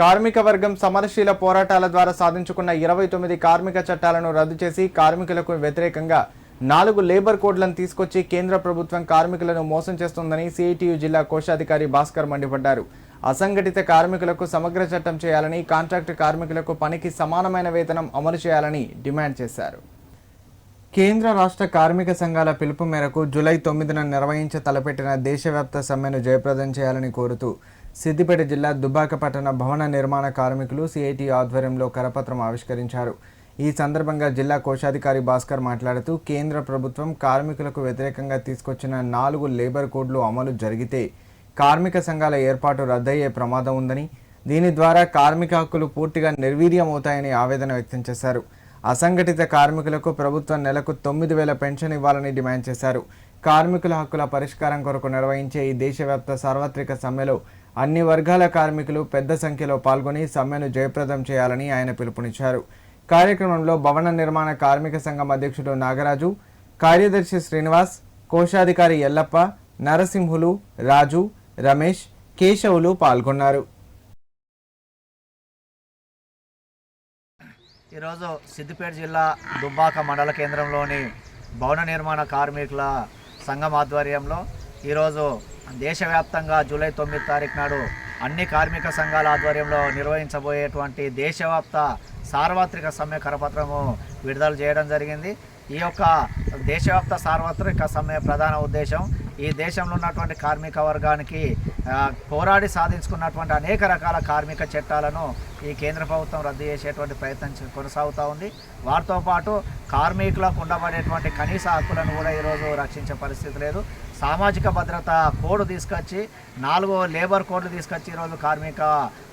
కార్మిక వర్గం సమరశీల పోరాటాల ద్వారా సాధించుకున్న ఇరవై తొమ్మిది కార్మిక చట్టాలను రద్దు చేసి కార్మికులకు వ్యతిరేకంగా నాలుగు లేబర్ కోడ్లను తీసుకొచ్చి కేంద్ర ప్రభుత్వం కార్మికులను మోసం చేస్తోందని సిఐటియు జిల్లా కోశాధికారి భాస్కర్ మండిపడ్డారు. అసంఘటిత కార్మికులకు సమగ్ర చట్టం చేయాలని కాంట్రాక్టు కార్మికులకు పనికి సమానమైన వేతనం అమలు చేయాలని డిమాండ్ చేశారు. కేంద్ర రాష్ట్ర కార్మిక సంఘాల పిలుపు మేరకు జూలై తొమ్మిదిన నిర్వహించ తలపెట్టిన దేశవ్యాప్త సమ్మెను జయప్రదం చేయాలని కోరుతూ సిద్దిపేట జిల్లా దుబ్బాక పట్టణ భవన నిర్మాణ కార్మికులు సిఐటి ఆధ్వర్యంలో కరపత్రం ఆవిష్కరించారు. ఈ సందర్భంగా జిల్లా కోశాధికారి భాస్కర్ మాట్లాడుతూ కేంద్ర ప్రభుత్వం కార్మికులకు వ్యతిరేకంగా తీసుకొచ్చిన నాలుగు లేబర్ కోడ్లు అమలు జరిగితే కార్మిక సంఘాల ఏర్పాటు రద్దయ్యే ప్రమాదం ఉందని దీని ద్వారా కార్మిక హక్కులు పూర్తిగా నిర్వీర్యమవుతాయని ఆవేదన వ్యక్తం చేశారు. అసంఘటిత కార్మికులకు ప్రభుత్వం నెలకు తొమ్మిది వేల పెన్షన్ ఇవ్వాలని డిమాండ్ చేశారు. కార్మికుల హక్కుల పరిష్కారం కొరకు నిర్వహించే ఈ దేశవ్యాప్త సార్వత్రిక సమ్మెలో అన్ని వర్గాల కార్మికులు పెద్ద సంఖ్యలో పాల్గొని సమ్మెను జయప్రదం చేయాలని ఆయన పిలుపునిచ్చారు. కార్యక్రమంలో భవన నిర్మాణ కార్మిక సంఘం అధ్యక్షుడు నాగరాజు కార్యదర్శి శ్రీనివాస్ కోశాధికారి ఎల్లప్ప నరసింహులు రాజు రమేష్ కేశవులు పాల్గొన్నారు. ఈరోజు సిద్దిపేట జిల్లా దుబ్బాక మండల కేంద్రంలోని భవన నిర్మాణ కార్మికుల సంఘం ఆధ్వర్యంలో ఈరోజు దేశవ్యాప్తంగా జూలై తొమ్మిది తారీఖు నాడు అన్ని కార్మిక సంఘాల ఆధ్వర్యంలో నిర్వహించబోయేటువంటి దేశవ్యాప్త సార్వత్రిక సమ్మె కరపత్రము విడుదల చేయడం జరిగింది. ఈ యొక్క దేశవ్యాప్త సార్వత్రిక సమ్మె ప్రధాన ఉద్దేశం ఈ దేశంలో ఉన్నటువంటి కార్మిక వర్గానికి పోరాడి సాధించుకున్నటువంటి అనేక రకాల కార్మిక చట్టాలను ఈ కేంద్ర ప్రభుత్వం రద్దు చేసేటువంటి ప్రయత్నం కొనసాగుతూ ఉంది. వారితో పాటు కార్మికులకు ఉండబడేటువంటి కనీస హక్కులను కూడా ఈరోజు రక్షించే పరిస్థితి లేదు. సామాజిక భద్రత కోడ్ తీసుకొచ్చి నాలుగో లేబర్ కోడ్లు తీసుకొచ్చి ఈరోజు కార్మిక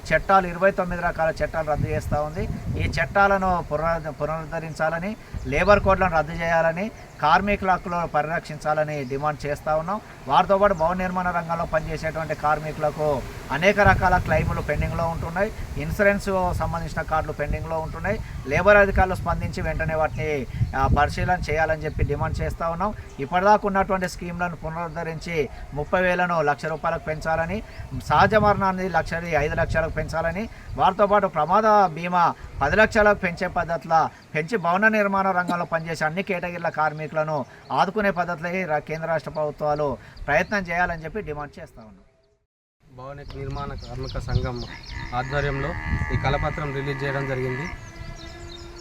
చట్టాలు ఇరవై తొమ్మిది రకాల చట్టాలు రద్దు చేస్తూ ఉంది. ఈ చట్టాలను పునరు పునరుద్ధరించాలని లేబర్ కోడ్లను రద్దు చేయాలని కార్మికుల హక్కులను పరిరక్షించాలని డిమాండ్ చేస్తూ ఉన్నాం. వారితో పాటు భవన నిర్మాణ రంగంలో పనిచేసేటువంటి కార్మికులకు అనేక రకాల క్లెయిములు పెండింగ్లో ఉంటున్నాయి. ఇన్సూరెన్స్ సంబంధించిన కార్డులు పెండింగ్లో ఉంటున్నాయి. లేబర్ అధికారులు స్పందించి వెంటనే వాటిని పరిశీలన చేయాలని చెప్పి డిమాండ్ చేస్తూ ఉన్నాం. ఇప్పటిదాకా ఉన్నటువంటి స్కీమ్లను పునరుద్ధరించి ముప్పై వేలను లక్ష రూపాయలకు పెంచాలని సహజ మరణాన్ని లక్ష ఐదు లక్షలకు పెంచాలని వారితో పాటు ప్రమాద బీమా పది లక్షలకు పెంచే పద్ధతిలో పెంచి భవన నిర్మాణ రంగంలో పనిచేసే అన్ని కేటగిరీల కార్మికులను ఆదుకునే పద్ధతిలో కేంద్ర రాష్ట్ర ప్రభుత్వాలు ప్రయత్నం చేయాలని చెప్పి డిమాండ్ చేస్తా ఉన్నాం. భవన నిర్మాణ కార్మిక సంఘం ఆధ్వర్యంలో ఈ కలపత్రం రిలీజ్ చేయడం జరిగింది.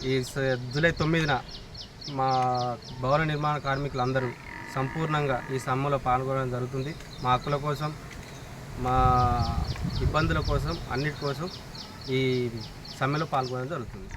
ఈ జూలై తొమ్మిదిన మా భవన నిర్మాణ కార్మికులందరూ సంపూర్ణంగా ఈ సమ్మెలో పాల్గొనడం జరుగుతుంది. మా హక్కుల కోసం మా ఇబ్బందుల కోసం అన్నిటి కోసం ఈ సమ్మెలో పాల్గొనడం జరుగుతుంది.